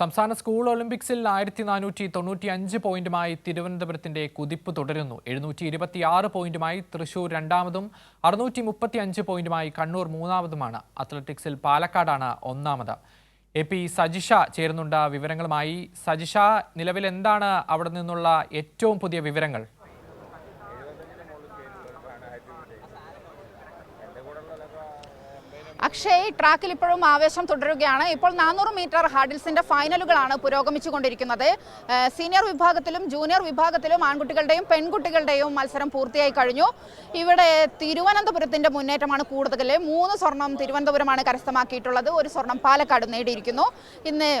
സംസ്ഥാന സ്കൂൾ ഒളിമ്പിക്സിൽ ആയിരത്തി നാനൂറ്റി തൊണ്ണൂറ്റി അഞ്ച് പോയിന്റുമായി തിരുവനന്തപുരത്തിന്റെ കുതിപ്പ് തുടരുന്നു. എഴുന്നൂറ്റി ഇരുപത്തി ആറ് പോയിന്റുമായി തൃശൂർ രണ്ടാമതും അറുന്നൂറ്റി മുപ്പത്തി അഞ്ച് പോയിന്റുമായി കണ്ണൂർ മൂന്നാമതുമാണ്. അത്ലറ്റിക്സിൽ പാലക്കാടാണ് ഒന്നാമത്. എ പി സജിഷ ചേരുന്നുണ്ട് വിവരങ്ങളുമായി. സജിഷ നിലവിൽ എന്താണ് അവിടെ നിന്നുള്ള ഏറ്റവും പുതിയ വിവരങ്ങൾ? അക്ഷയ് ട്രാക്കിൽ ഇപ്പോഴും ആവേശം തുടരുകയാണ്. ഇപ്പോൾ നാനൂറ് മീറ്റർ ഹാഡിൽസിന്റെ ഫൈനലുകളാണ് പുരോഗമിച്ചുകൊണ്ടിരിക്കുന്നത്. സീനിയർ വിഭാഗത്തിലും ജൂനിയർ വിഭാഗത്തിലും ആൺകുട്ടികളുടെയും പെൺകുട്ടികളുടെയും മത്സരം പൂർത്തിയായി കഴിഞ്ഞു. ഇവിടെ തിരുവനന്തപുരത്തിന്റെ മുന്നേറ്റമാണ് കൂടുതൽ. മൂന്ന് സ്വർണം തിരുവനന്തപുരമാണ് കരസ്ഥമാക്കിയിട്ടുള്ളത്. ഒരു സ്വർണം പാലക്കാട് നേടിയിരിക്കുന്നു. ഇന്ന്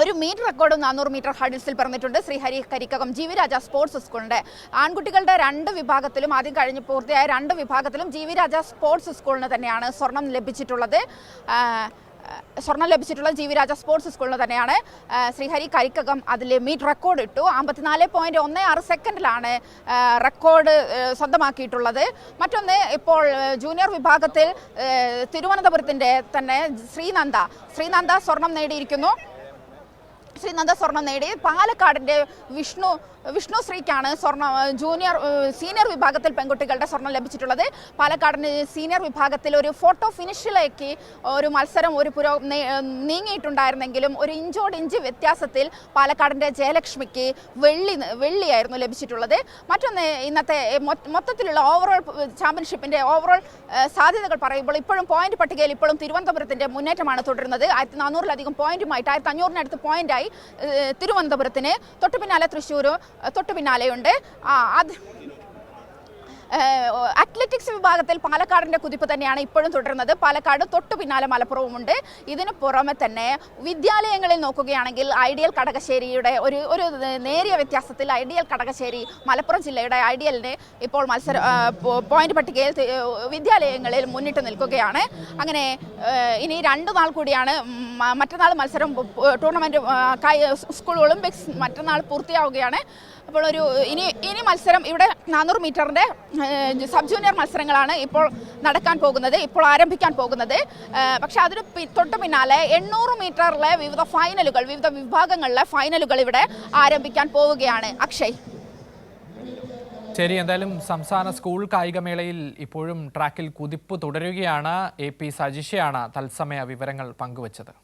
ഒരു മീറ്റർ റെക്കോർഡും നാനൂറ് മീറ്റർ ഹഡിൽസിൽ പറഞ്ഞിട്ടുണ്ട്. Sreehari Karikkakam G V Raja sports സ്കൂളിന്റെ ആൺകുട്ടികളുടെ രണ്ട് വിഭാഗത്തിലും ആദ്യം കഴിഞ്ഞ് പൂർത്തിയായ രണ്ട് വിഭാഗത്തിലും ജി വി രാജ സ്പോർട്സ് സ്കൂളിന് തന്നെയാണ് സ്വർണം ലഭിച്ചിട്ടുള്ളത്. സ്വർണം ലഭിച്ചിട്ടുള്ള ജി വി രാജ സ്പോർട്സ് സ്കൂളിന് തന്നെയാണ് ശ്രീഹരി കരിക്കകം അതിൽ മീറ്റ് റെക്കോർഡ് ഇട്ടു. അമ്പത്തിനാല് പോയിന്റ് ഒന്ന് ആറ് സെക്കൻഡിലാണ് റെക്കോർഡ് സ്വന്തമാക്കിയിട്ടുള്ളത്. മറ്റൊന്ന് ഇപ്പോൾ ജൂനിയർ വിഭാഗത്തിൽ തിരുവനന്തപുരത്തിന്റെ തന്നെ ശ്രീനന്ദ. ശ്രീനന്ദ സ്വർണം നേടിയിരിക്കുന്നു. ശ്രീനന്ദ സ്വർണം നേടി. പാലക്കാടിന്റെ വിഷ്ണു വിഷ്ണു ശ്രീക്കാണ് സ്വർണ ജൂനിയർ സീനിയർ വിഭാഗത്തിൽ പെൺകുട്ടികളുടെ സ്വർണം ലഭിച്ചിട്ടുള്ളത്. പാലക്കാടിന് സീനിയർ വിഭാഗത്തിൽ ഒരു ഫോട്ടോ ഫിനിഷിലേക്ക് ഒരു മത്സരം ഒരു പുരോ നീങ്ങിയിട്ടുണ്ടായിരുന്നെങ്കിലും ഒരു ഇഞ്ചോട് ഇഞ്ച് വ്യത്യാസത്തിൽ പാലക്കാടിന്റെ ജയലക്ഷ്മിക്ക് വെള്ളി വെള്ളിയായിരുന്നു ലഭിച്ചിട്ടുള്ളത്. മറ്റൊന്ന് ഇന്നത്തെ മൊത്തത്തിലുള്ള ഓവറോൾ ചാമ്പ്യൻഷിപ്പിന്റെ ഓവറോൾ സാധ്യതകൾ പറയുമ്പോൾ ഇപ്പോഴും പോയിന്റ് പട്ടികയിൽ ഇപ്പോഴും തിരുവനന്തപുരത്തിന്റെ മുന്നേറ്റമാണ് തുടരുന്നത്. ആയിരത്തി നാനൂറിലധികം പോയിന്റുമായിട്ട് ആയിരത്തി അഞ്ഞൂറിനടുത്ത് പോയിന്റായി തിരുവനന്തപുരത്തിന് തൊട്ടു പിന്നാലെ തൃശ്ശൂർ തൊട്ടു പിന്നാലെയുണ്ട് അത് അത്ലറ്റിക്സ് വിഭാഗത്തിൽ പാലക്കാടിന്റെ കുതിപ്പ് തന്നെയാണ് ഇപ്പോഴും തുടരുന്നത്. പാലക്കാട് തൊട്ടു പിന്നാലെ മലപ്പുറവുമുണ്ട്. ഇതിന് പുറമെ തന്നെ വിദ്യാലയങ്ങളിൽ നോക്കുകയാണെങ്കിൽ ഐഡിയൽ കടകശ്ശേരിയുടെ ഒരു ഒരു നേരിയ വ്യത്യാസത്തിൽ ഐഡിയൽ കടകശ്ശേരി മലപ്പുറം ജില്ലയുടെ ഐഡിയലിന് ഇപ്പോൾ മത്സര പോയിന്റ് പട്ടികയിൽ വിദ്യാലയങ്ങളിൽ മുന്നിട്ട് നിൽക്കുകയാണ്. അങ്ങനെ ഇനി രണ്ടു നാൾ കൂടിയാണ് മറ്റന്നാൾ മത്സരം ടൂർണമെന്റ് സ്കൂൾ ഒളിമ്പിക്സ് മറ്റന്നാൾ പൂർത്തിയാവുകയാണ്. അപ്പോൾ ഒരു ഇനി ഇനി മത്സരം ഇവിടെ നാനൂറ് മീറ്ററിന്റെ സബ് ജൂനിയർ മത്സരങ്ങളാണ് ഇപ്പോൾ നടക്കാൻ പോകുന്നത് ഇപ്പോൾ ആരംഭിക്കാൻ പോകുന്നത്. പക്ഷെ അതിന് തൊട്ട് പിന്നാലെ എണ്ണൂറ് മീറ്ററിലെ വിവിധ ഫൈനലുകൾ വിവിധ വിഭാഗങ്ങളിലെ ഫൈനലുകൾ ഇവിടെ ആരംഭിക്കാൻ പോവുകയാണ്. അക്ഷയ്. ശരി എന്തായാലും സംസ്ഥാന സ്കൂൾ കായികമേളയിൽ ഇപ്പോഴും ട്രാക്കിൽ കുതിപ്പ് തുടരുകയാണ്. എ പി സജിഷയാണ് തത്സമയ വിവരങ്ങൾ പങ്കുവച്ചത്.